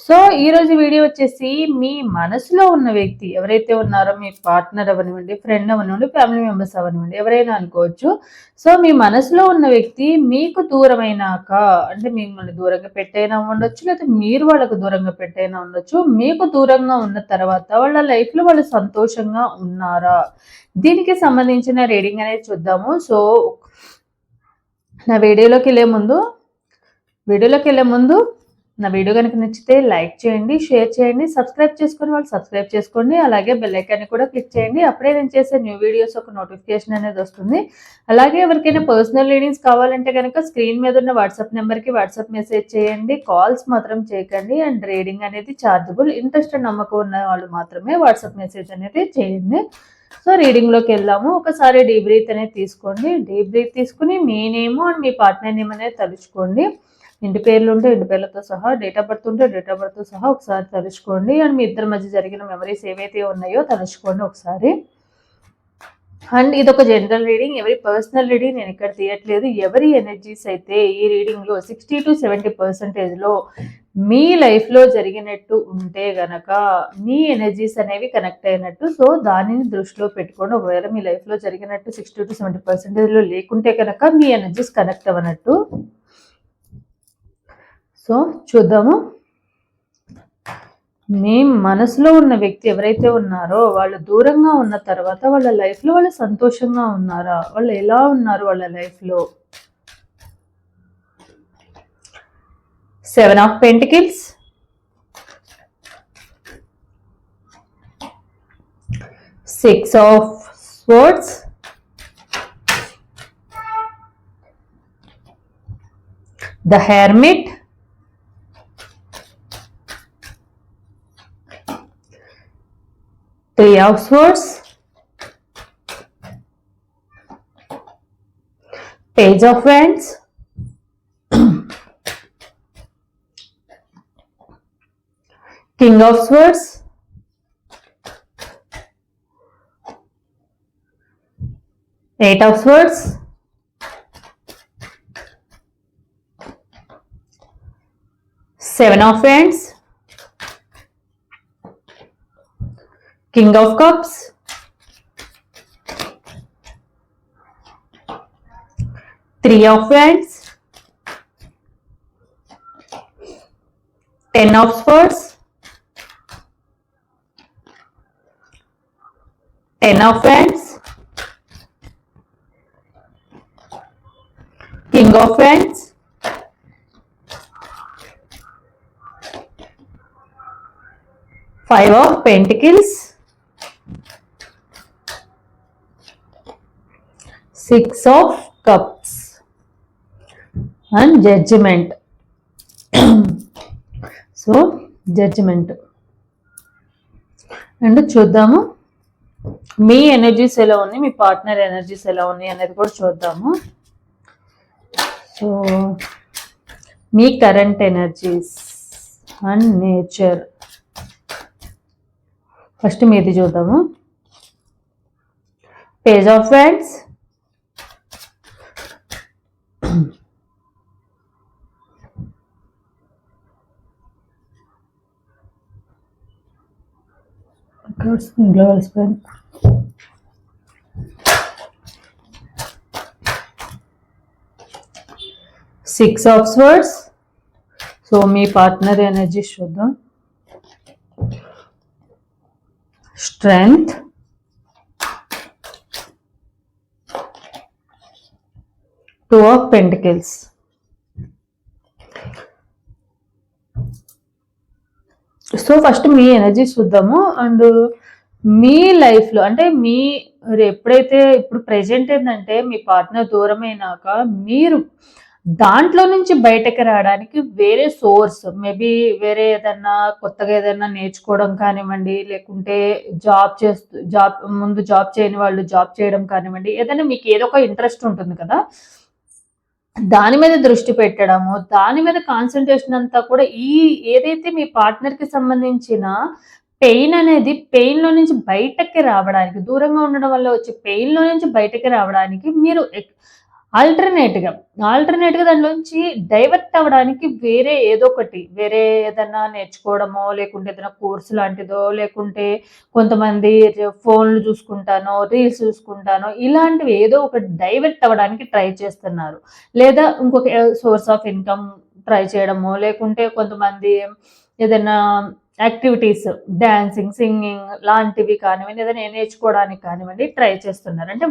So ఈరోజు video వచ్చేసి మీ మనసులో ఉన్న వ్యక్తి ఎవరైతే ఉన్నారో మీ పార్ట్నర్ అవనివ్వండి ఫ్రెండ్ అవనివ్వండి ఫ్యామిలీ మెంబర్స్ అవనివ్వండి ఎవరైనా అనుకోవచ్చు. సో మీ మనసులో ఉన్న వ్యక్తి మీకు దూరమైనాక అంటే మిమ్మల్ని దూరంగా పెట్టైనా ఉండొచ్చు లేదా మీరు వాళ్ళకు దూరంగా పెట్టైనా ఉండొచ్చు మీకు దూరంగా ఉన్న తర్వాత వాళ్ళ లైఫ్లో వాళ్ళు సంతోషంగా ఉన్నారా? దీనికి సంబంధించిన రీడింగ్ అనేది చూద్దాము. సో నా వీడియోలోకి వెళ్ళే ముందు వీడియోలోకి వెళ్ళే ముందు నా వీడియో కనుక నచ్చితే లైక్ చేయండి షేర్ చేయండి సబ్స్క్రైబ్ చేసుకుని వాళ్ళు సబ్స్క్రైబ్ చేసుకోండి. అలాగే బెల్ ఐకాన్ని కూడా క్లిక్ చేయండి. అప్పుడే నేను చేసే న్యూ వీడియోస్ ఒక నోటిఫికేషన్ అనేది వస్తుంది. అలాగే ఎవరికైనా పర్సనల్ రీడింగ్స్ కావాలంటే కనుక స్క్రీన్ మీద ఉన్న వాట్సాప్ నెంబర్కి వాట్సాప్ మెసేజ్ చేయండి. కాల్స్ మాత్రం చేయకండి. అండ్ రీడింగ్ అనేది ఛార్జబుల్ ఇంట్రెస్ట్ నమ్మకం ఉన్న వాళ్ళు మాత్రమే వాట్సాప్ మెసేజ్ అనేది చేయండి. సో రీడింగ్లోకి వెళ్దాము. ఒకసారి డీ బ్రీత్ అనేది తీసుకోండి. డీ బ్రీత్ తీసుకుని మీ నేమ్ అండ్ మీ పార్ట్నర్ నేమ్ అనేది తలుచుకోండి. ఇంటి పేర్లు ఉంటే ఇంటి పేర్లతో సహా డేట్ ఆఫ్ బర్త్ ఉంటే డేట్ ఆఫ్ బర్త్తో సహా ఒకసారి తలుచుకోండి. అండ్ మీ ఇద్దరి మధ్య జరిగిన మెమరీస్ ఏవైతే ఉన్నాయో తలుచుకోండి ఒకసారి. అండ్ ఇది ఒక జనరల్ రీడింగ్. ఎవరి పర్సనల్ రీడింగ్ నేను ఇక్కడ తీయట్లేదు. ఎవరి ఎనర్జీస్ అయితే ఈ రీడింగ్లో సిక్స్టీ టు సెవెంటీ పర్సెంటేజ్లో మీ లైఫ్లో జరిగినట్టు ఉంటే గనక మీ ఎనర్జీస్ అనేవి కనెక్ట్ అయినట్టు సో దానిని దృష్టిలో పెట్టుకోండి. ఒకవేళ మీ లైఫ్లో జరిగినట్టు సిక్స్టీ టు సెవెంటీ పర్సెంటేజ్లో లేకుంటే కనుక మీ ఎనర్జీస్ కనెక్ట్ అవ్వనట్టు. సో చూద్దాము. మీ మనసులో ఉన్న వ్యక్తి ఎవరైతే ఉన్నారో వాళ్ళు దూరంగా ఉన్న తర్వాత వాళ్ళ లైఫ్లో వాళ్ళు సంతోషంగా ఉన్నారా? వాళ్ళు ఎలా ఉన్నారు వాళ్ళ లైఫ్లో? Seven of pentacles. Six of swords the hermit. Three of swords page of wands king of swords? Eight of swords? Seven of wands King of Cups, Three of Wands, Ten of Swords, Ten of Wands, King of Wands, Five of Pentacles, six of cups and judgement so judgement and చూద్దాము. మీ energies ఎలా ఉన్నాయి? మీ partner energies ఎలా ఉన్నాయి అనేది కూడా చూద్దాము. So me current energies and nature first మీది చూద్దాము. పేజ్ ఆఫ్ ఫ్యాండ్స్ Cards ఇంట్లో కలిసిపోయాను సిక్స్ ఆఫ్ స్వర్డ్స్ సో మీ పార్ట్నర్ ఎనర్జీ చూద్దాం strength two of pentacles so first me energy చూద్దాము. అండ్ మీ లైఫ్లో అంటే మీ ఎప్పుడైతే ఇప్పుడు ప్రెజెంట్ ఏంటంటే మీ పార్ట్నర్ దూరమైనాక మీరు దాంట్లో నుంచి బయటకు రావడానికి వేరే సోర్స్ మేబీ వేరే ఏదన్నా కొత్తగా ఏదన్నా నేర్చుకోవడం కానివ్వండి లేకుంటే జాబ్ చేస్తూ జాబ్ ముందు జాబ్ చేయని వాళ్ళు జాబ్ చేయడం కానివ్వండి ఏదైనా మీకు ఏదో ఒక ఇంట్రెస్ట్ ఉంటుంది కదా. దాని మీద దృష్టి పెట్టడము దాని మీద కాన్సన్ట్రేషన్ అంతా కూడా ఈ ఏదైతే మీ పార్ట్నర్కి సంబంధించిన పెయిన్ అనేది పెయిన్‌లో నుంచి బయటకి రావడానికి దూరంగా ఉండడం వల్ల వచ్చే పెయిన్‌లో నుంచి బయటకి రావడానికి మీరు ఆల్టర్‌నేట్‌గా, ఆల్టర్‌నేట్‌గా దానిలోంచి డైవర్ట్ అవ్వడానికి వేరే ఏదో ఒకటి వేరే ఏదన్నా నేర్చుకోవడమో, లేకుంటే ఏదైనా కోర్స్ లాంటిదో, లేకుంటే కొంతమంది ఫోన్‌లు చూసుకుంటానో, రీల్స్ చూసుకుంటానో, ఇలాంటివి ఏదో ఒకటి డైవర్ట్ అవ్వడానికి ట్రై చేస్తున్నారు. లేదా ఇంకొక సోర్స్ ఆఫ్ ఇన్‌కమ్ ట్రై చేయడమో, లేకుంటే కొంతమంది ఏదైనా యాక్టివిటీస్ డ్యాన్సింగ్ సింగింగ్ లాంటివి కానివ్వండి, ఏదైనా నేర్చుకోవడానికి కానివ్వండి ట్రై చేస్తున్నారు. అంటే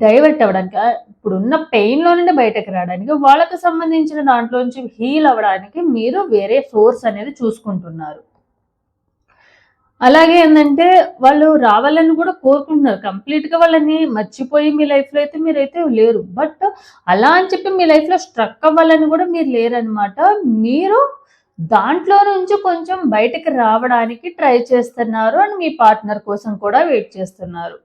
డైవర్ట్ అవ్వడానికి ఇప్పుడున్న పెయిన్‌లో నుండి బయటకి రావడానికి, వాళ్ళకు సంబంధించిన దాంట్లోంచి హీల్ అవ్వడానికి మీరు వేరే సోర్స్ అనేది చూసుకుంటున్నారు. అలాగే ఏంటంటే వాళ్ళు రావాలని కూడా కోరుకుంటున్నారు. కంప్లీట్‌గా వాళ్ళని మర్చిపోయి మీ లైఫ్‌లో అయితే మీరైతే లేరు. బట్ అలా అని చెప్పి మీ లైఫ్‌లో స్ట్రక్ అవ్వాలని కూడా మీరు లేరనమాట. మీరు దాంట్లో నుంచి కొంచెం బయటకి రావడానికి ట్రై చేస్తున్నారు. అండ్ మీ పార్ట్నర్ కోసం కూడా వెయిట్ చేస్తున్నారు.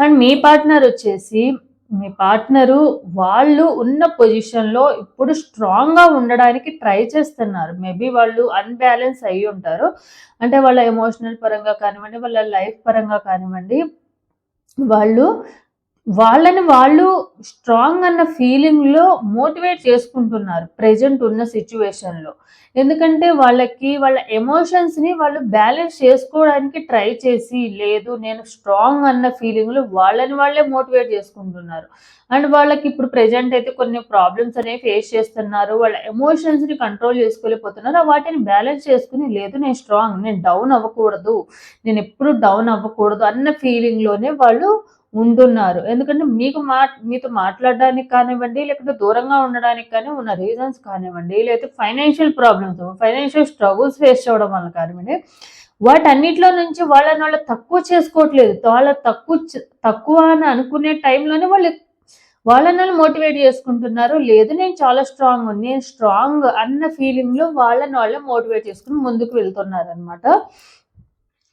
అండ్ మీ పార్ట్నర్ వచ్చేసి మీ పార్ట్నరు వాళ్ళు ఉన్న పొజిషన్‌లో ఇప్పుడు స్ట్రాంగ్‌గా ఉండడానికి ట్రై చేస్తున్నారు. మేబీ వాళ్ళు అన్‌బ్యాలెన్స్ అయ్యుంటారు. అంటే వాళ్ళ ఎమోషనల్ పరంగా కానివ్వండి, వాళ్ళ లైఫ్ పరంగా కానివ్వండి, వాళ్ళు వాళ్ళని వాళ్ళు స్ట్రాంగ్ అన్న ఫీలింగ్‌లో మోటివేట్ చేసుకుంటున్నారు. ప్రెజెంట్ ఉన్న సిచ్యువేషన్లో ఎందుకంటే వాళ్ళకి వాళ్ళ ఎమోషన్స్‌ని వాళ్ళు బ్యాలెన్స్ చేసుకోవడానికి ట్రై చేసి, లేదు నేను స్ట్రాంగ్ అన్న ఫీలింగ్‌లో వాళ్ళని వాళ్ళే మోటివేట్ చేసుకుంటున్నారు. అండ్ వాళ్ళకి ఇప్పుడు ప్రెజెంట్ అయితే కొన్ని ప్రాబ్లమ్స్ అనేవి ఫేస్ చేస్తున్నారు. వాళ్ళ ఎమోషన్స్‌ని కంట్రోల్ చేసుకోలేకపోతున్నారు. వాటిని బ్యాలెన్స్ చేసుకుని లేదు నేను స్ట్రాంగ్ నేను డౌన్ అవ్వకూడదు. నేను ఎప్పుడు డౌన్ అవ్వకూడదు అన్న ఫీలింగ్‌లోనే వాళ్ళు ఉంటున్నారు. ఎందుకంటే మీకు మా మీతో మాట్లాడడానికి కానివ్వండి, లేకపోతే దూరంగా ఉండడానికి కానీ ఉన్న రీజన్స్ కానివ్వండి, లేకపోతే financial problems, financial struggles face చేయడం వల్ల కానివ్వండి, వాటన్నిటిలో నుంచి వాళ్ళని వాళ్ళు తక్కువ చేసుకోవట్లేదు. వాళ్ళ తక్కువ తక్కువ అని అనుకునే టైంలోనే వాళ్ళు వాళ్ళని వాళ్ళు మోటివేట్ చేసుకుంటున్నారు. లేదు నేను చాలా స్ట్రాంగ్ నేను స్ట్రాంగ్ అన్న ఫీలింగ్‌లో వాళ్ళని వాళ్ళే మోటివేట్ చేసుకుని ముందుకు వెళ్తున్నారు అనమాట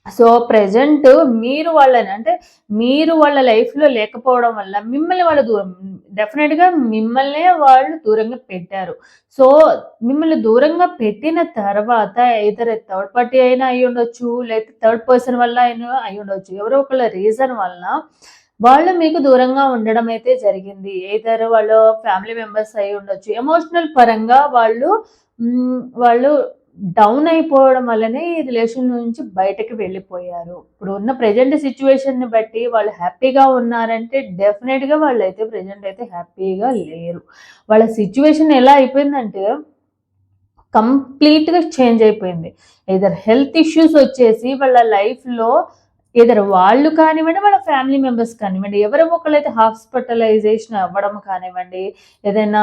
సో, ప్రెజెంట్ మీరు వాళ్ళని అంటే మీరు వాళ్ళ లైఫ్‌లో లేకపోవడం వల్ల మిమ్మల్ని వాళ్ళు దూరం డెఫినెట్గా మిమ్మల్నే వాళ్ళు దూరంగా పెట్టారు. సో, మిమ్మల్ని దూరంగా పెట్టిన తర్వాత ఏదర్ థర్డ్ పార్టీ అయినా అయ్యుండొచ్చు, లేకపోతే థర్డ్ పర్సన్ వల్ల అయినా అయ్యుండొచ్చు. ఎవరో ఒకళ్ళ రీజన్ వలన వాళ్ళు మీకు దూరంగా ఉండడం అయితే జరిగింది. ఏదర్ వాళ్ళు ఫ్యామిలీ మెంబర్స్ అయ్యుండొచ్చు. ఎమోషనల్ పరంగా వాళ్ళు వాళ్ళు డౌన్ అయిపోవడం వల్లనే ఈ రిలేషన్ నుంచి బయటకి వెళ్ళిపోయారు. ఇప్పుడు ఉన్న ప్రెజెంట్ సిచ్యువేషన్ని బట్టి వాళ్ళు హ్యాపీగా ఉన్నారంటే డెఫినిట్‌గా వాళ్ళైతే ప్రెజెంట్ అయితే హ్యాపీగా లేరు. వాళ్ళ సిచ్యువేషన్ ఎలా అయిపోయిందంటే కంప్లీట్‌గా చేంజ్ అయిపోయింది. ఎయిదర్ హెల్త్ ఇష్యూస్ వచ్చేసి వాళ్ళ లైఫ్‌లో ఇద్దరు వాళ్ళు కానివ్వండి, వాళ్ళ ఫ్యామిలీ మెంబర్స్ కానివ్వండి, ఎవరో ఒకళ్ళైతే హాస్పిటలైజేషన్ అవ్వడం కానివ్వండి, ఏదైనా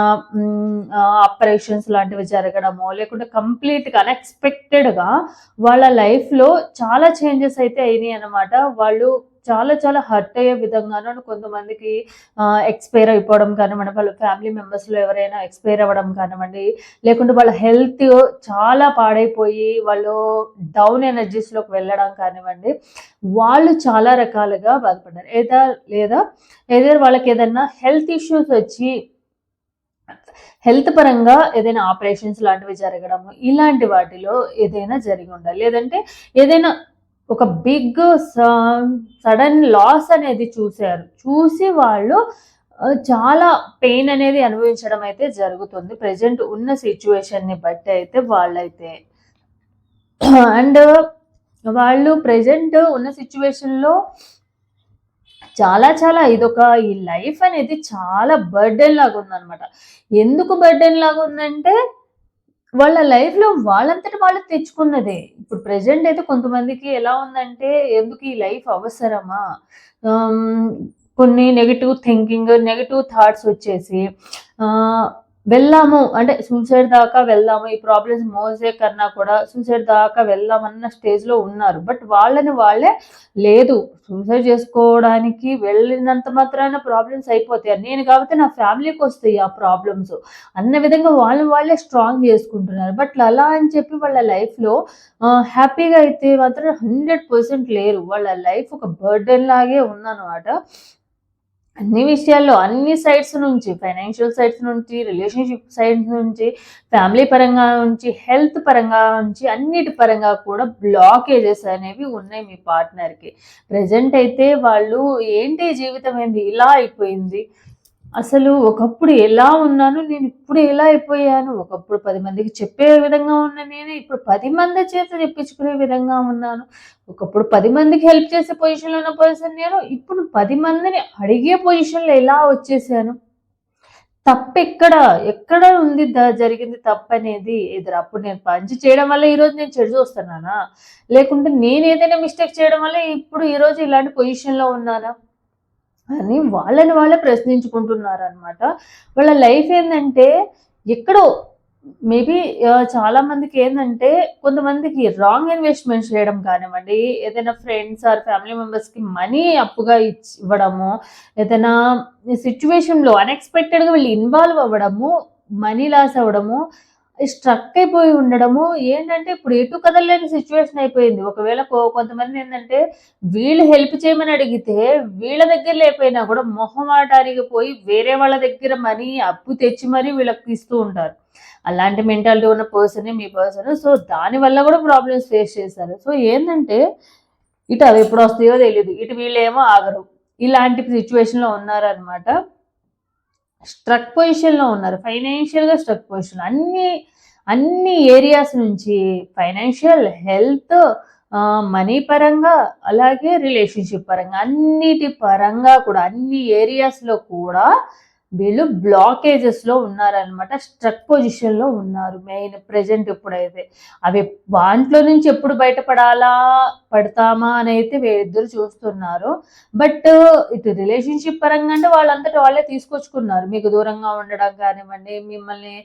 ఆపరేషన్స్ లాంటివి జరగడమో, లేకుంటే కంప్లీట్‌గా అన్‌ఎక్స్‌పెక్టెడ్‌గా వాళ్ళ లైఫ్‌లో చాలా చేంజెస్ అయితే అయినాయన్నమాట. వాళ్ళు చాలా చాలా హర్ట్ అయ్యే విధంగాను కొంతమందికి ఎక్స్‌పైర్ అయిపోవడం కానివ్వండి, వాళ్ళ ఫ్యామిలీ మెంబర్స్‌లో ఎవరైనా ఎక్స్‌పైర్ అవ్వడం కానివ్వండి, లేకుంటే వాళ్ళ హెల్త్ చాలా పాడైపోయి వాళ్ళు డౌన్ ఎనర్జీస్‌లోకి వెళ్ళడం కానివ్వండి, వాళ్ళు చాలా రకాలుగా బాధపడ్డారు. ఏదా లేదా ఏదైనా వాళ్ళకి ఏదన్నా హెల్త్ ఇష్యూస్ వచ్చి హెల్త్ పరంగా ఏదైనా ఆపరేషన్స్ లాంటివి జరగడము, ఇలాంటి వాటిలో ఏదైనా జరిగి ఉండాలి. లేదంటే ఏదైనా ఒక బిగ్ స సడన్ లాస్ అనేది చూసారు. చూసి వాళ్ళు చాలా పెయిన్ అనేది అనుభవించడం అయితే జరుగుతుంది. ప్రెజెంట్ ఉన్న సిచ్యువేషన్ని బట్టి అయితే వాళ్ళైతే. అండ్ వాళ్ళు ప్రెజెంట్ ఉన్న సిచ్యువేషన్లో చాలా చాలా ఇదొక ఈ లైఫ్ అనేది చాలా బర్డెన్ లాగా ఉందన్నమాట. ఎందుకు బర్డెన్ లాగా ఉందంటే వాళ్ళ లైఫ్‌లో వాళ్ళంతట వాళ్ళు తెచ్చుకున్నదే. ఇప్పుడు ప్రెజెంట్ అయితే కొంతమందికి ఎలా ఉందంటే ఎందుకు ఈ లైఫ్ అవసరమా? కొన్ని నెగిటివ్ థింకింగ్, నెగిటివ్ థాట్స్ వచ్చేసి వెళ్ళాము అంటే సూసైడ్ దాకా వెళ్దాము. ఈ ప్రాబ్లమ్స్ మోసే కన్నా కూడా సూసైడ్ దాకా వెళ్దామన్న స్టేజ్‌లో ఉన్నారు. బట్ వాళ్ళని వాళ్ళే లేదు సూసైడ్ చేసుకోవడానికి వెళ్ళినంత మాత్రాన ప్రాబ్లమ్స్ అయిపోతాయి నేను కాబట్టి నా ఫ్యామిలీకి వస్తాయి ఆ ప్రాబ్లమ్స్ అన్న విధంగా వాళ్ళని వాళ్ళే స్ట్రాంగ్ చేసుకుంటున్నారు. బట్ అలా అని చెప్పి వాళ్ళ లైఫ్‌లో హ్యాపీగా అయితే మాత్రం 100% లేరు. వాళ్ళ లైఫ్ ఒక బర్డెన్ లాగే ఉందన్నమాట. అన్ని విషయాల్లో అన్ని సైడ్స్ నుంచి ఫైనాన్షియల్ సైడ్స్ నుంచి రిలేషన్షిప్ సైడ్స్ నుంచి ఫ్యామిలీ పరంగా నుంచి హెల్త్ పరంగా నుంచి అన్నిటి పరంగా కూడా బ్లాకేజెస్ అనేవి ఉన్నాయి మీ పార్ట్నర్కి ప్రజెంట్ అయితే వాళ్ళు ఏంటి జీవితం ఏంది? ఇలా అయిపోయింది. అసలు ఒకప్పుడు ఎలా ఉన్నాను నేను ఇప్పుడు ఎలా అయిపోయాను? ఒకప్పుడు పది మందికి చెప్పే విధంగా ఉన్న నేను ఇప్పుడు పది మంది చేత చెప్పించుకునే విధంగా ఉన్నాను. ఒకప్పుడు పది మందికి హెల్ప్ చేసే పొజిషన్లో ఉన్న పర్సన్ నేను ఇప్పుడు పది మందిని అడిగే పొజిషన్లో ఎలా వచ్చేసాను? తప్పు ఎక్కడ ఎక్కడ ఉంది దా జరిగింది తప్పు అనేది ఎదురు అప్పుడు నేను పంచి చేయడం వల్ల ఈరోజు నేను చెడు చూస్తున్నానా? లేకుంటే నేను ఏదైనా మిస్టేక్ చేయడం వల్ల ఇప్పుడు ఈరోజు ఇలాంటి పొజిషన్లో ఉన్నానా? అని వాళ్ళని వాళ్ళే ప్రశ్నించుకుంటున్నారు అనమాట వాళ్ళ లైఫ్ ఏంటంటే ఎక్కడో మేబీ చాలా మందికి ఏంటంటే కొంతమందికి రాంగ్ ఇన్వెస్ట్మెంట్ చేయడం కానివ్వండి ఏదైనా ఫ్రెండ్స్ ఆర్ ఫ్యామిలీ మెంబర్స్కి మనీ అప్పుగా ఇచ్చి ఇవ్వడము ఏదైనా సిచ్యువేషన్లో అన్ఎక్స్పెక్టెడ్గా వీళ్ళు ఇన్వాల్వ్ అవ్వడము మనీ లాస్ అవ్వడము స్ట్రక్ అయిపోయి ఉండడము. ఏంటంటే ఇప్పుడు ఎటు కదలలేని సిచ్యువేషన్ అయిపోయింది. ఒకవేళ కొంతమంది ఏంటంటే వీళ్ళు హెల్ప్ చేయమని అడిగితే వీళ్ళ దగ్గర లేకపోయినా కూడా మొహమాటానికి పోయి వేరే వాళ్ళ దగ్గర మనీ అప్పు తెచ్చి మరీ వీళ్ళకి తీస్తూ ఉంటారు. అలాంటి మెంటాలిటీ ఉన్న పర్సన్ మీ పర్సన్. సో దాని వల్ల కూడా ప్రాబ్లమ్స్ ఫేస్ చేశారు. సో ఏంటంటే ఇటు అవి ఎప్పుడు వస్తాయో తెలియదు ఇటు వీళ్ళేమో ఆగరు. ఇలాంటి సిచ్యువేషన్లో ఉన్నారనమాట స్ట్రక్ పొజిషన్లో ఉన్నారు. ఫైనాన్షియల్గా స్ట్రక్ పొజిషన్ అన్ని అన్ని ఏరియాస్ నుంచి ఫైనాన్షియల్ హెల్త్ మనీ పరంగా అలాగే రిలేషన్షిప్ పరంగా అన్నిటి పరంగా కూడా అన్ని ఏరియాస్లో కూడా వీళ్ళు బ్లాకేజెస్లో ఉన్నారనమాట స్ట్రక్ పొజిషన్లో ఉన్నారు మెయిన్ ప్రజెంట్ ఇప్పుడైతే అవి వాంట్లో నుంచి ఎప్పుడు బయటపడాలా పడతామా అని అయితే వీళ్ళిద్దరు చూస్తున్నారు. బట్ ఇటు రిలేషన్షిప్ పరంగా అంటే వాళ్ళంతటా వాళ్ళే తీసుకొచ్చుకున్నారు. మీకు దూరంగా ఉండడం కానివ్వండి మిమ్మల్ని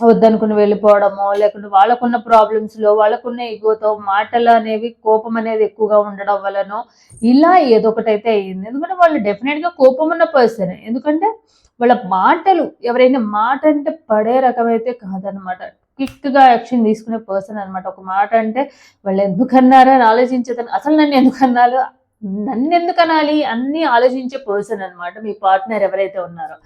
వద్దనుకుని వెళ్ళిపోవడమో లేకుంటే వాళ్ళకున్న ప్రాబ్లమ్స్లో వాళ్ళకున్న ఎగువతో మాటలు అనేవి కోపం అనేది ఎక్కువగా ఉండడం వలనో ఇలా ఏదో ఒకటి అయితే అయ్యింది. ఎందుకంటే వాళ్ళు డెఫినెట్గా కోపం ఉన్న పర్సన్ ఎందుకంటే వాళ్ళ మాటలు ఎవరైనా మాట అంటే పడే రకమైతే కాదనమాట. క్విక్గా యాక్షన్ తీసుకునే పర్సన్ అనమాట. ఒక మాట అంటే వాళ్ళు ఎందుకు అన్నారో అని ఆలోచించేదని అసలు నన్ను ఎందుకు అన్నారు? నన్ను ఎందుకు అనాలి? అన్నీ ఆలోచించే పర్సన్ అన్నమాట మీ పార్ట్నర్ ఎవరైతే ఉన్నారో.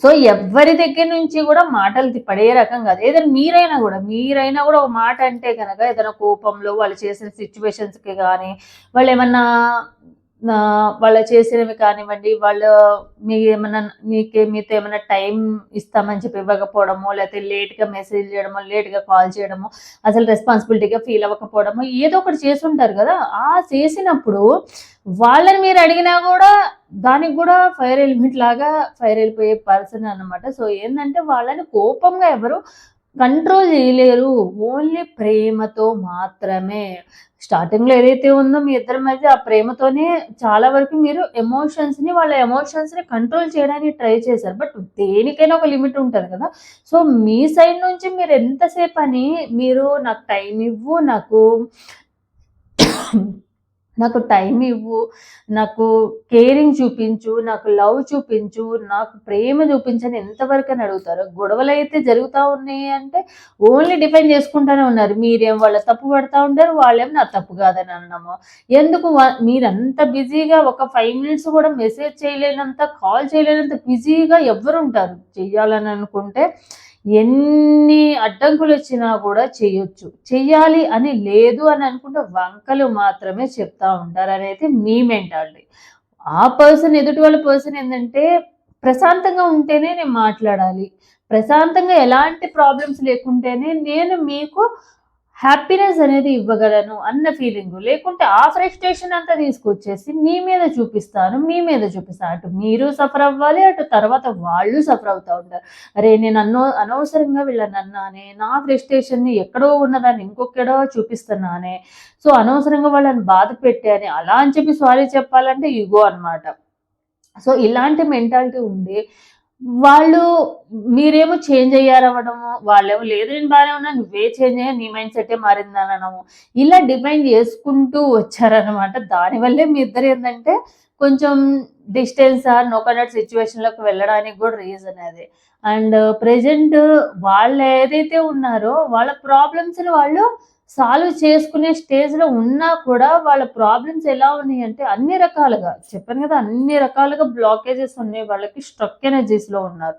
సో ఎవరి దగ్గర నుంచి కూడా మాటలు పడే రకం కాదు. ఏదైనా మీరైనా కూడా మీరైనా కూడా ఒక మాట అంటే కనుక ఏదైనా కోపంలో వాళ్ళు చేసిన సిచ్యువేషన్స్కి కానీ వాళ్ళు ఏమన్నా వాళ్ళు చేసినవి కానివ్వండి వాళ్ళు మీ ఏమైనా మీకు మీతో ఏమైనా టైం ఇస్తామని చెప్పి ఇవ్వకపోవడము లేకపోతే లేట్గా మెసేజ్ చేయడమో లేట్గా కాల్ చేయడము అసలు రెస్పాన్సిబిలిటీగా ఫీల్ అవ్వకపోవడము ఏదో ఒకటి చేసి ఉంటారు కదా. ఆ చేసినప్పుడు వాళ్ళని మీరు అడిగినా కూడా దానికి కూడా ఫైర్ ఎలిమెంట్ లాగా ఫైర్ వెళ్ళిపోయే పర్సన్ అన్నమాట. సో ఏంటంటే వాళ్ళని కోపంగా ఎవరు కంట్రోల్ చేయలేరు ఓన్లీ ప్రేమతో మాత్రమే. స్టార్టింగ్లో ఏదైతే ఉందో మీ ఇద్దరి మధ్య ఆ ప్రేమతోనే చాలా వరకు మీరు ఎమోషన్స్ని వాళ్ళ ఎమోషన్స్ని కంట్రోల్ చేయడానికి ట్రై చేశారు. బట్ దేనికైనా ఒక లిమిట్ ఉంటుంది కదా. సో మీ సైడ్ నుంచి మీరు ఎంతసేపు అని మీరు నాకు టైం ఇవ్వు నాకు నాకు టైం ఇవ్వు నాకు కేరింగ్ చూపించు నాకు లవ్ చూపించు నాకు ప్రేమ చూపించని ఎంతవరకు అని అడుగుతారు గొడవలు అయితే జరుగుతూ ఉన్నాయి అంటే ఓన్లీ డిఫైన్ చేసుకుంటూనే ఉన్నారు. మీరేం వాళ్ళ తప్పు పడతా ఉంటారు వాళ్ళేం నా తప్పు కాదని అన్నాము. ఎందుకు మీరంత బిజీగా ఒక ఫైవ్ మినిట్స్ కూడా మెసేజ్ చేయలేనంత కాల్ చేయలేనంత బిజీగా ఎవరు ఉంటారు. చెయ్యాలని అనుకుంటే ఎన్ని అడ్డంకులు వచ్చినా కూడా చేయొచ్చు చెయ్యాలి అని లేదు అని అనుకుంటే వంకలు మాత్రమే చెప్తా ఉంటారు అనేది మీ మెంటాలిటీ. ఆ పర్సన్ ఎదుటి వాళ్ళ పర్సన్ ఏంటంటే ప్రశాంతంగా ఉంటేనే నేను మాట్లాడాలి. ప్రశాంతంగా ఎలాంటి ప్రాబ్లమ్స్ లేకుంటేనే నేను మీకు హ్యాపీనెస్ అనేది ఇవ్వగలను అన్న ఫీలింగ్. లేకుంటే ఆ ఫ్రస్ట్రేషన్ అంతా తీసుకొచ్చేసి మీ మీద చూపిస్తాను మీ మీద చూపిస్తాను. అటు మీరు సఫర్ అవ్వాలి అటు తర్వాత వాళ్ళు సఫర్ అవుతూ ఉంటారు. అరే నేను అన్నో అనవసరంగా వీళ్ళని అన్నానే నా ఫ్రస్ట్రేషన్ని ఎక్కడో ఉన్నదాన్ని ఇంకొక్కడో చూపిస్తున్నానే సో అనవసరంగా వాళ్ళని బాధ పెట్టానే అలా అని చెప్పి సారీ చెప్పాలంటే ఇగో అన్నమాట. సో ఇలాంటి మెంటాలిటీ ఉంది వాళ్ళు మీరేమో చేంజ్ అయ్యారవ్వడము వాళ్ళేమో లేదు నేను బాగానే ఉన్నా నువ్వే చేంజ్ అయ్యా నీ మైండ్ సెట్టే మారిందని అనడము. ఇలా డిపెండ్ చేసుకుంటూ వచ్చారనమాట దానివల్లే మీ ఇద్దరు ఏంటంటే కొంచెం డిస్టెన్స్ ఆర్ నో కనెక్ట్ సిచ్యువేషన్లోకి వెళ్ళడానికి కూడా రీజన్ అది. అండ్ ప్రెజెంట్ వాళ్ళు ఏదైతే ఉన్నారో వాళ్ళ ప్రాబ్లమ్స్ని వాళ్ళు సాల్వ్ చేసుకునే స్టేజ్లో ఉన్నా కూడా వాళ్ళ ప్రాబ్లమ్స్ ఎలా ఉన్నాయి అంటే అన్ని రకాలుగా చెప్పాను కదా అన్ని రకాలుగా బ్లాకేజెస్ ఉన్నాయి వాళ్ళకి స్ట్రక్ ఎనర్జీస్లో ఉన్నారు.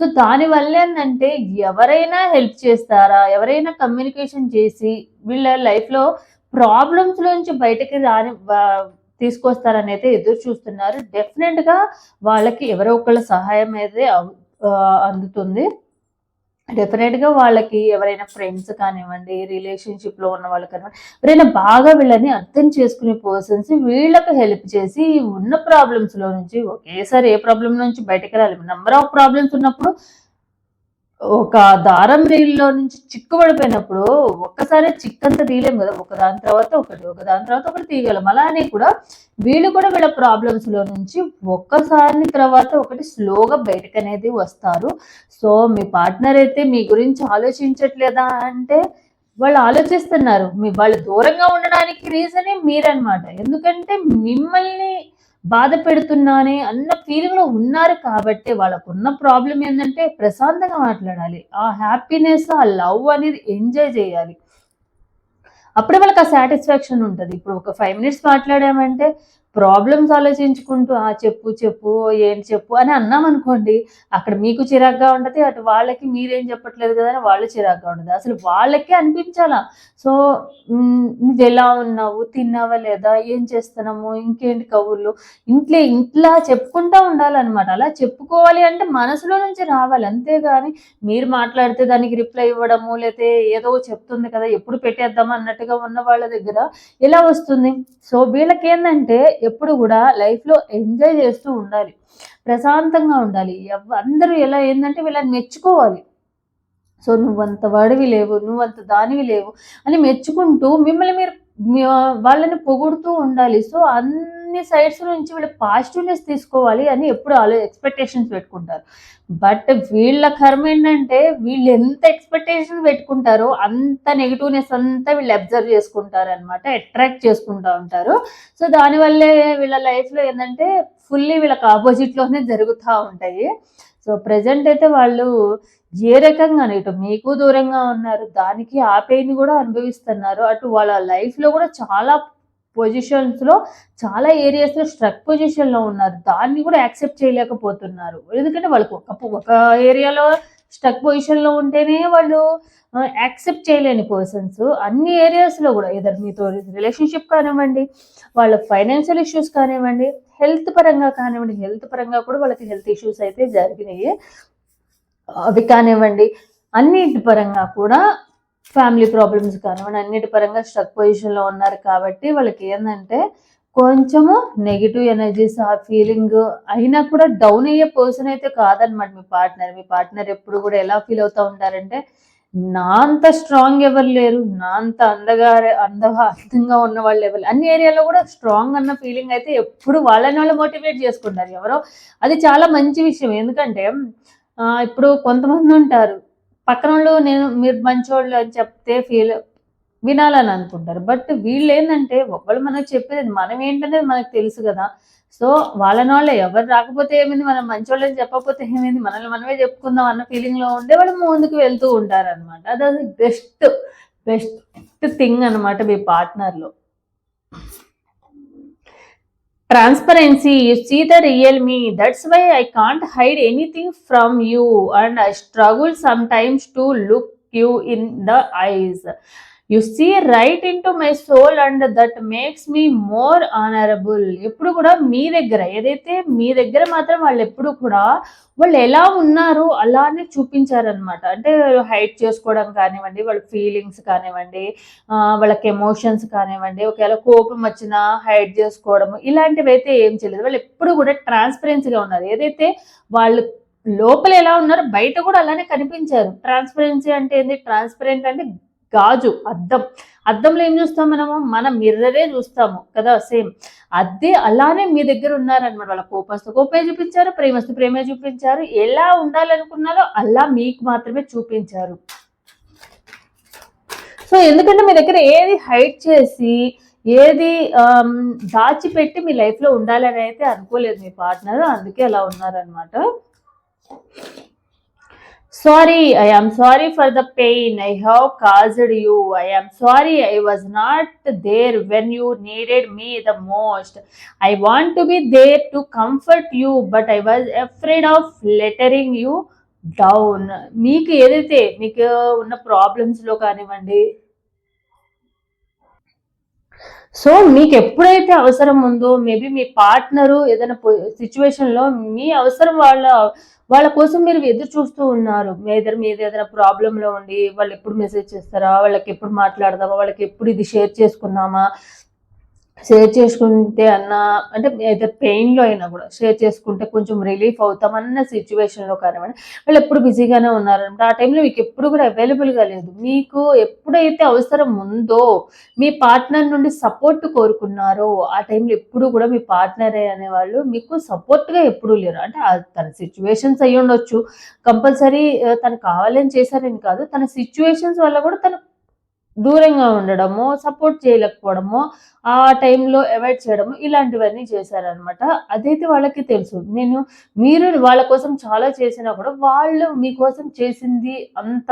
సో దానివల్ల ఏంటంటే ఎవరైనా హెల్ప్ చేస్తారా? ఎవరైనా కమ్యూనికేషన్ చేసి వీళ్ళ లైఫ్లో ప్రాబ్లమ్స్ నుంచి బయటకి రాని తీసుకొస్తారని అయితే ఎదురు చూస్తున్నారు. డెఫినెట్గా వాళ్ళకి ఎవరో ఒకళ్ళ సహాయం అయితే అందుతుంది. డెఫినెట్గా వాళ్ళకి ఎవరైనా ఫ్రెండ్స్ కానివ్వండి రిలేషన్షిప్లో ఉన్న వాళ్ళు కానివ్వండి ఎవరైనా బాగా వీళ్ళని అర్థం చేసుకునే పర్సన్స్ వీళ్ళకి హెల్ప్ చేసి ఉన్న ప్రాబ్లమ్స్లో నుంచి ఒకేసారి ఏ ప్రాబ్లం నుంచి బయటకు రాలి నెంబర్ ఆఫ్ ప్రాబ్లమ్స్ ఉన్నప్పుడు ఒక దారం రీల్లో నుంచి చిక్కుబడిపోయినప్పుడు ఒక్కసారి చిక్కంతా తీయలేము కదా. ఒక దాని తర్వాత ఒకటి ఒక దాని తర్వాత ఒకటి తీయగలం. అలానే కూడా వీళ్ళు కూడా వీళ్ళ ప్రాబ్లమ్స్లో నుంచి ఒక్కసారి తర్వాత ఒకటి స్లోగా బయటకు అనేది వస్తారు. సో మీ పార్ట్నర్ అయితే మీ గురించి ఆలోచించట్లేదా అంటే వాళ్ళు ఆలోచిస్తున్నారు. మీ వాళ్ళు దూరంగా ఉండడానికి రీజనే మీరన్నమాట. ఎందుకంటే మిమ్మల్ని బాధ పెడుతున్నానే అన్న ఫీలింగ్లో ఉన్నారు కాబట్టి వాళ్ళకు ఉన్న ప్రాబ్లం ఏంటంటే ప్రశాంతంగా మాట్లాడాలి. ఆ హ్యాపీనెస్ ఆ లవ్ అనేది ఎంజాయ్ చేయాలి. అప్పుడే వాళ్ళకి ఆ సాటిస్ఫాక్షన్ ఉంటుంది. ఇప్పుడు ఒక ఫైవ్ మినిట్స్ మాట్లాడామంటే ప్రాబ్లమ్స్ ఆలోచించుకుంటూ ఆ చెప్పు చెప్పు ఏంటి చెప్పు అని అన్నాం అనుకోండి అక్కడ మీకు చిరాగ్గా ఉంటుంది అటు వాళ్ళకి మీరేం చెప్పట్లేదు కదా అని వాళ్ళు చిరాగ్గా ఉంటుంది. అసలు వాళ్ళకే అనిపించాలా? సో నువ్వు ఎలా ఉన్నావు? తిన్నావా లేదా? ఏం చేస్తున్నాము? ఇంకేంటి కవులు ఇంట్లో ఇంట్లో చెప్పుకుంటా ఉండాలన్నమాట. అలా చెప్పుకోవాలి అంటే మనసులో నుంచి రావాలి. అంతేగాని మీరు మాట్లాడితే దానికి రిప్లై ఇవ్వడము లేతే ఏదో చెప్తుంది కదా ఎప్పుడు పెట్టేద్దాం అన్నట్టుగా ఉన్న వాళ్ళ దగ్గర ఎలా వస్తుంది? సో వీళ్ళకి ఏంటంటే ఎప్పుడు కూడా లైఫ్లో ఎంజాయ్ చేస్తూ ఉండాలి. ప్రశాంతంగా ఉండాలి. అందరూ ఎలా ఏంటంటే వీళ్ళని మెచ్చుకోవాలి. సో నువ్వంత వాడివి లేవు నువ్వంత దానివి లేవు అని మెచ్చుకుంటూ మిమ్మల్ని మీరు వాళ్ళని పొగుడుతూ ఉండాలి. సో అన్ని సైడ్స్ నుంచి వీళ్ళు పాజిటివ్నెస్ తీసుకోవాలి అని ఎప్పుడు ఆలో ఎక్స్పెక్టేషన్స్ పెట్టుకుంటారు. బట్ వీళ్ళ కర్మ ఏంటంటే వీళ్ళు ఎంత ఎక్స్పెక్టేషన్ పెట్టుకుంటారో అంత నెగిటివ్నెస్ అంతా వీళ్ళు అబ్జర్వ్ చేసుకుంటారు అనమాట అట్రాక్ట్ చేసుకుంటూ ఉంటారు. సో దానివల్లే వీళ్ళ లైఫ్లో ఏంటంటే ఫుల్లీ వీళ్ళకి ఆపోజిట్లోనే జరుగుతూ ఉంటాయి. సో ప్రజెంట్ అయితే వాళ్ళు ఏ రకంగా ఇటు మీకు దూరంగా ఉన్నారు దానికి ఆ పెయిన్ కూడా అనుభవిస్తున్నారు. అటు వాళ్ళ లైఫ్లో కూడా చాలా పొజిషన్స్లో చాలా ఏరియాస్లో స్ట్రక్ పొజిషన్లో ఉన్నారు. దాన్ని కూడా యాక్సెప్ట్ చేయలేకపోతున్నారు. ఎందుకంటే వాళ్ళకి ఒక ఒక ఏరియాలో స్ట్రక్ పొజిషన్లో ఉంటేనే వాళ్ళు యాక్సెప్ట్ చేయలేని పర్సన్స్ అన్ని ఏరియాస్లో కూడా ఇద్దరు మీతో రిలేషన్షిప్ కానివ్వండి వాళ్ళ ఫైనాన్షియల్ ఇష్యూస్ కానివ్వండి హెల్త్ పరంగా కానివ్వండి హెల్త్ పరంగా కూడా వాళ్ళకి హెల్త్ ఇష్యూస్ అయితే జరిగినాయి. అవి కానివ్వండి అన్నిటి పరంగా కూడా ఫ్యామిలీ ప్రాబ్లమ్స్ కానివ్వండి అన్నిటి పరంగా స్ట్రక్ పొజిషన్లో ఉన్నారు కాబట్టి వాళ్ళకి ఏంటంటే కొంచెము నెగిటివ్ ఎనర్జీస్ ఆ ఫీలింగ్ అయినా కూడా డౌన్ అయ్యే పర్సన్ అయితే కాదనమాట మీ పార్ట్నర్ మీ పార్ట్నర్ ఎప్పుడు కూడా ఎలా ఫీల్ అవుతూ ఉంటారంటే నా అంత స్ట్రాంగ్ ఎవరు లేరు నా అంత అందగా అందగా అందంగా ఉన్న వాళ్ళు ఎవరు అన్ని ఏరియాలో కూడా స్ట్రాంగ్ అన్న ఫీలింగ్ అయితే ఎప్పుడు వాళ్ళని వాళ్ళు మోటివేట్ చేసుకుంటారు ఎవరో. అది చాలా మంచి విషయం. ఎందుకంటే ఇప్పుడు కొంతమంది ఉంటారు పక్కన వాళ్ళు నేను మీరు మంచోళ్ళు అని చెప్తే ఫీల్ వినాలని అనుకుంటారు. బట్ వీళ్ళు ఏంటంటే ఒకళ్ళు మనకు చెప్పేది మనం ఏంటనేది మనకు తెలుసు కదా. సో వాళ్ళని వాళ్ళే ఎవరు రాకపోతే ఏమైంది? మనం మంచోళ్ళని చెప్పకపోతే ఏమైంది? మనల్ని మనమే చెప్పుకుందాం అన్న ఫీలింగ్లో ఉండే వాళ్ళు ముందుకు వెళ్తూ ఉంటారు అనమాట అది బెస్ట్ బెస్ట్ థింగ్ అనమాట మీ పార్ట్నర్లో. Transparency you see the real me. That's why i can't hide anything from you. And i struggle sometimes to look you in the eyes you see right into my soul and that makes me more honourable ఎప్పుడు కూడా మీ దగ్గర ఏదైతే మీ దగ్గర మాత్రం వాళ్ళు ఎప్పుడు కూడా వాళ్ళు ఎలా ఉన్నారు అలానే చూపించారనమాట అంటే హైట్ చేసుకోవడం కానివ్వండి వాళ్ళ ఫీలింగ్స్ కానివ్వండి వాళ్ళకి ఎమోషన్స్ కానివ్వండి ఒకవేళ కోపం వచ్చినా హైడ్ చేసుకోవడం ఇలాంటివి అయితే ఏం చేయలేదు. వాళ్ళు ఎప్పుడు కూడా ట్రాన్స్పరెన్సీగా ఉన్నారు. ఏదైతే వాళ్ళు లోపల ఎలా ఉన్నారో బయట కూడా అలానే కనిపించారు. ట్రాన్స్పరెన్సీ అంటే ఏంటి ట్రాన్స్పరెంట్ అంటే గాజు అద్దం. అద్దంలో ఏం చూస్తాం మనము? మన మిర్రరే చూస్తాము. కదా? సేమ్. అదే అలానే మీ దగ్గర ఉన్నారనమాట వాళ్ళ కోపస్తు కోపే చూపించారు ప్రేమస్తు ప్రేమే చూపించారు. ఎలా ఉండాలనుకున్నారో అలా మీకు మాత్రమే చూపించారు. సో ఎందుకంటే మీ దగ్గర ఏది హైడ్ చేసి ఏది దాచిపెట్టి మీ లైఫ్లో ఉండాలని అయితే అనుకోలేదు మీ పార్ట్నర్ అందుకే అలా ఉన్నారనమాట Sorry, I am sorry for the pain I have caused you. I am sorry I was not there when you needed me the most. I want to be there to comfort you, but I was afraid of letting you down. మీకు ఏదైతే మీకు ఉన్న ప్రాబ్లమ్స్లో కానివ్వండి so మీకు ఎప్పుడైతే అవసరం ఉందో maybe మీ పార్ట్నరు ఏదైనా సిచ్యువేషన్లో మీ అవసరం వాళ్ళ వాళ్ళ కోసం మీరు ఎదురు చూస్తూ ఉన్నారు. మీ ఇద్దరు మీద ఏదైనా ప్రాబ్లంలో ఉండి వాళ్ళు ఎప్పుడు మెసేజ్ చేస్తారా? వాళ్ళకి ఎప్పుడు మాట్లాడదామా? వాళ్ళకి ఎప్పుడు ఇది షేర్ చేసుకుందామా? షేర్ చేసుకుంటే అన్న అంటే ఏదో పెయిన్లో అయినా కూడా షేర్ చేసుకుంటే కొంచెం రిలీఫ్ అవుతామన్న సిచ్యువేషన్లో కానివ్వండి వాళ్ళు ఎప్పుడు బిజీగానే ఉన్నారంటే ఆ టైంలో మీకు ఎప్పుడు కూడా అవైలబుల్గా లేదు. మీకు ఎప్పుడైతే అవసరం ఉందో మీ పార్ట్నర్ నుండి సపోర్ట్ కోరుకున్నారో ఆ టైంలో ఎప్పుడు కూడా మీ పార్ట్నరే అనేవాళ్ళు మీకు సపోర్ట్గా ఎప్పుడూ లేరు. అంటే తన సిచ్యువేషన్స్ అయ్యి ఉండొచ్చు కంపల్సరీ తను కావాలని చేశారని కాదు. తన సిచ్యువేషన్స్ వల్ల కూడా తను దూరంగా ఉండడము సపోర్ట్ చేయలేకపోవడము ఆ టైంలో అవాయిడ్ చేయడము ఇలాంటివన్నీ చేశారనమాట అదైతే వాళ్ళకి తెలుసు. నేను మీరు వాళ్ళ కోసం చాలా చేసినా కూడా వాళ్ళు మీకోసం చేసింది అంత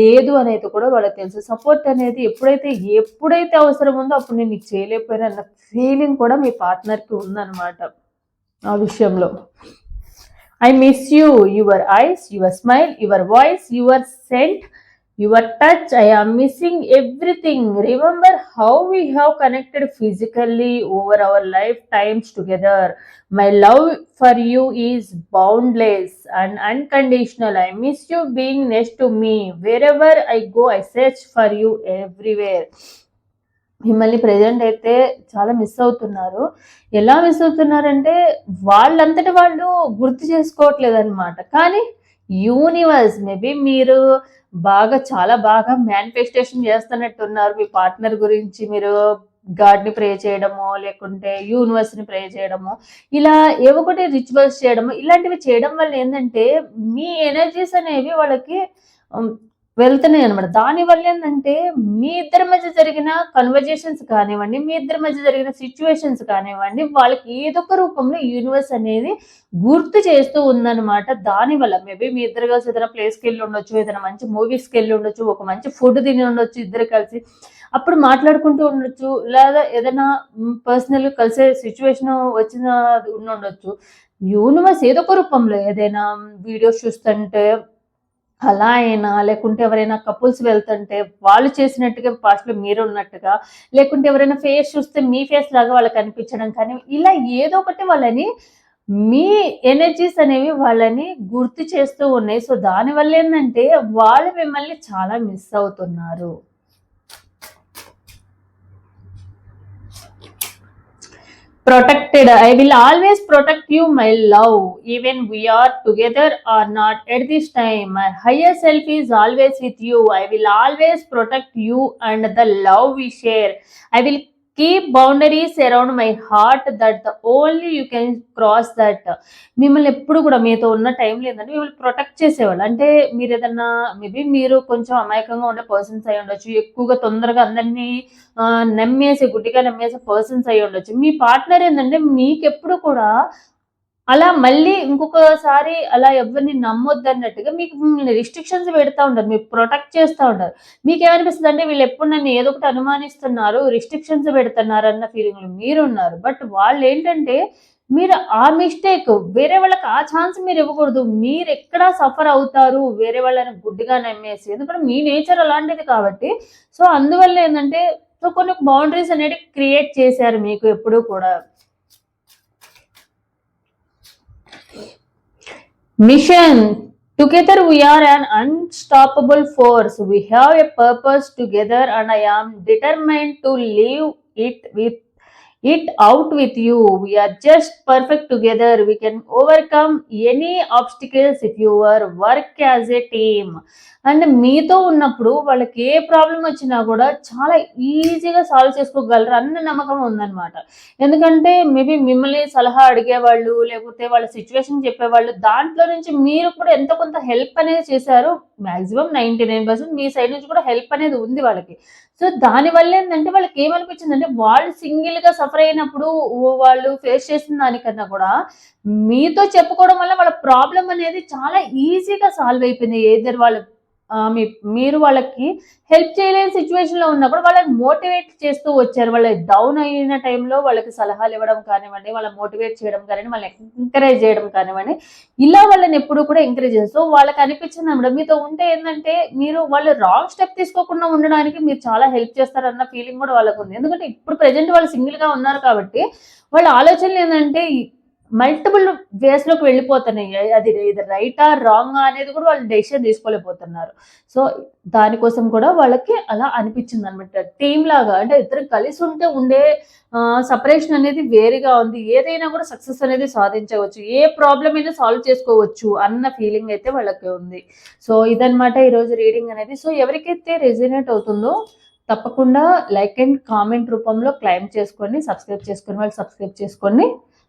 లేదు అనేది కూడా వాళ్ళకి తెలుసు. సపోర్ట్ అనేది ఎప్పుడైతే ఎప్పుడైతే అవసరం ఉందో అప్పుడు నేను నీకు చేయలేకపోయినా అన్న ఫీలింగ్ కూడా మీ పార్ట్నర్కి ఉందన్నమాట ఆ విషయంలో. I miss you your eyes your smile your voice your scent your touch I am missing everything. Remember how we have connected physically over our life times together. My love for you is boundless and unconditional. I miss you being next to me. Wherever I go I search for you everywhere. మిమ్మల్ని present అయితే చాలా miss అవుతున్నారు. ఎలా miss అవుతున్నారంటే వాళ్ళంతటి వాళ్ళు గుర్తు చేసుకోవట్లేదు అనమాట కానీ యూనివర్స్. మేబీ మీరు బాగా చాలా బాగా మేనిఫెస్టేషన్ చేస్తున్నట్టున్నారు మీ పార్ట్నర్ గురించి. మీరు గాడ్ని ప్రే చేయడము లేకుంటే యూనివర్స్ని ప్రే చేయడము. ఇలా ఏవో ఒకటి రిచువల్స్ చేయడము ఇలాంటివి చేయడం వల్ల ఏంటంటే మీ ఎనర్జీస్ అనేవి వాళ్ళకి వెళ్తున్నాయి అనమాట దానివల్ల ఏంటంటే మీ ఇద్దరి మధ్య జరిగిన కన్వర్జేషన్స్ కానివ్వండి మీ ఇద్దరి మధ్య జరిగిన సిచ్యువేషన్స్ కానివ్వండి వాళ్ళకి ఏదో ఒక రూపంలో యూనివర్స్ అనేది గుర్తు చేస్తూ ఉందన్నమాట. దానివల్ల మేబీ మీ ఇద్దరు కలిసి ఏదైనా ప్లేస్కి వెళ్ళి ఉండొచ్చు ఏదైనా మంచి మూవీస్కి వెళ్ళి ఉండొచ్చు ఒక మంచి ఫుడ్ తిని ఉండొచ్చు ఇద్దరు కలిసి అప్పుడు మాట్లాడుకుంటూ ఉండొచ్చు లేదా ఏదైనా పర్సనల్ కలిసే సిచ్యువేషన్ వచ్చిన ఉండొచ్చు. యూనివర్స్ ఏదో ఒక రూపంలో ఏదైనా వీడియోస్ చూస్తుంటే అలా అయినా లేకుంటే ఎవరైనా కపుల్స్ వెళ్తుంటే వాళ్ళు చేసినట్టుగా పాస్ట్లో మీరు ఉన్నట్టుగా లేకుంటే ఎవరైనా ఫేస్ చూస్తే మీ ఫేస్ లాగా వాళ్ళకి అనిపించడం కానీ ఇలా ఏదో ఒకటి వాళ్ళని మీ ఎనర్జీస్ అనేవి వాళ్ళని గుర్తు చేస్తూ ఉన్నాయి. సో దానివల్ల ఏంటంటే వాళ్ళు మిమ్మల్ని చాలా మిస్ అవుతున్నారు. Protected. I will always protect you my love. Even we are together or not at this time. My higher self is always with you. I will always protect you and the love we share. I will keep boundaries around my heart that only only can cross that మిమ్మల్ని ఎప్పుడు కూడా మీతో ఉన్న time ఏంటంటే మిమ్మల్ని protect చేసేవాళ్ళు. అంటే మీరు ఏదన్నా మేబీ మీరు కొంచెం అమాయకంగా ఉండే పర్సన్స్ అయి ఉండొచ్చు. ఎక్కువగా తొందరగా అందరినీ నమ్మేసే గుడ్డిగా నమ్మేసే పర్సన్స్ అయి ఉండొచ్చు. మీ పార్ట్నర్ ఏంటంటే మీకు ఎప్పుడు కూడా అలా మళ్ళీ ఇంకొకసారి అలా ఎవరిని నమ్మొద్దు అన్నట్టుగా మీకు రిస్ట్రిక్షన్స్ పెడతా ఉంటారు మీరు ప్రొటెక్ట్ చేస్తూ ఉంటారు. మీకు ఏమనిపిస్తుంది అంటే వీళ్ళు ఎప్పుడు నన్ను ఏదో ఒకటి అనుమానిస్తున్నారు రిస్ట్రిక్షన్స్ పెడుతున్నారు అన్న ఫీలింగ్ మీరు ఉన్నారు బట్ వాళ్ళు ఏంటంటే మీరు ఆ మిస్టేక్ వేరే వాళ్ళకి ఆ ఛాన్స్ మీరు ఇవ్వకూడదు. మీరు ఎక్కడ సఫర్ అవుతారు వేరే వాళ్ళని గుడ్డిగా నమ్మేసి. ఎందుకంటే మీ నేచర్ అలాంటిది కాబట్టి. సో అందువల్ల ఏంటంటే సో కొన్ని బౌండరీస్ అనేవి క్రియేట్ చేశారు మీకు ఎప్పుడూ కూడా. Mission. Together we are an unstoppable force. We have a purpose together, and I am determined to live it with it out with you. We are just perfect together. We can overcome any obstacles if you are work as a team. And మీతో ఉన్నప్పుడు వాళ్ళకి ఏ problem వచ్చినా కూడా చాలా ఈజీగా solve చేసుకోగలరు అన్న నమ్మకం ఉందన్నమాట ఎందుకంటే మేబీ మిమ్మల్ని సలహా అడిగేవాళ్ళు లేకపోతే వాళ్ళ సిచ్యువేషన్ చెప్పేవాళ్ళు దాంట్లో నుంచి మీరు కూడా ఎంత కొంత హెల్ప్ అనేది చేశారు మాక్సిమం నైంటీ నైన్ పర్సెంట్ మీ సైడ్ నుంచి కూడా హెల్ప్ అనేది ఉంది వాళ్ళకి సో దానివల్ల ఏంటంటే వాళ్ళకి ఏమనిపించిందంటే వాళ్ళు సింగిల్గా సఫర్ సఫర్ అయినప్పుడు వాళ్ళు ఫేస్ చేసిన దానికన్నా కూడా మీతో చెప్పుకోవడం వల్ల వాళ్ళ ప్రాబ్లం అనేది చాలా ఈజీగా సాల్వ్ అయిపోయింది. ఏదర్ వాళ్ళు మీ మీరు వాళ్ళకి హెల్ప్ చేయలేని సిచ్యువేషన్లో వాళ్ళని మోటివేట్ చేస్తూ వచ్చారు. వాళ్ళ డౌన్ అయిన టైంలో వాళ్ళకి సలహాలు ఇవ్వడం కానివ్వండి వాళ్ళని మోటివేట్ చేయడం కానివ్వండి వాళ్ళని ఎంకరేజ్ చేయడం కానివ్వండి ఇలా వాళ్ళని ఎప్పుడు కూడా ఎంకరేజ్ చేస్తూ సో వాళ్ళకి అనిపించింది అనమాట. మీతో ఉంటే ఏంటంటే మీరు వాళ్ళు రాంగ్ స్టెప్ తీసుకోకుండా ఉండడానికి మీరు చాలా హెల్ప్ చేస్తారన్న ఫీలింగ్ కూడా వాళ్ళకు ఉంది. ఎందుకంటే ఇప్పుడు ప్రజెంట్ వాళ్ళు సింగిల్గా ఉన్నారు కాబట్టి వాళ్ళ ఆలోచనలు ఏంటంటే మల్టిపుల్ వేస్లోకి వెళ్ళిపోతున్నాయి. అది ఇది రైటా రాంగ్ అనేది కూడా వాళ్ళు డెసిషన్ తీసుకోలేకపోతున్నారు. సో దానికోసం కూడా వాళ్ళకి అలా అనిపించింది అనమాట టీమ్ లాగా అంటే ఇద్దరు కలిసి ఉంటే ఉండే సపరేషన్ అనేది వేరుగా ఉంది. ఏదైనా కూడా సక్సెస్ అనేది సాధించవచ్చు. ఏ ప్రాబ్లం అయినా సాల్వ్ చేసుకోవచ్చు అన్న ఫీలింగ్ అయితే వాళ్ళకి ఉంది. సో ఇదనమాట ఈరోజు రీడింగ్ అనేది. సో ఎవరికైతే రెజినేట్ అవుతుందో తప్పకుండా లైక్ అండ్ కామెంట్ రూపంలో క్లైమ్ చేసుకోండి సబ్స్క్రైబ్ చేసుకొని వాళ్ళు సబ్స్క్రైబ్ చేసుకోండి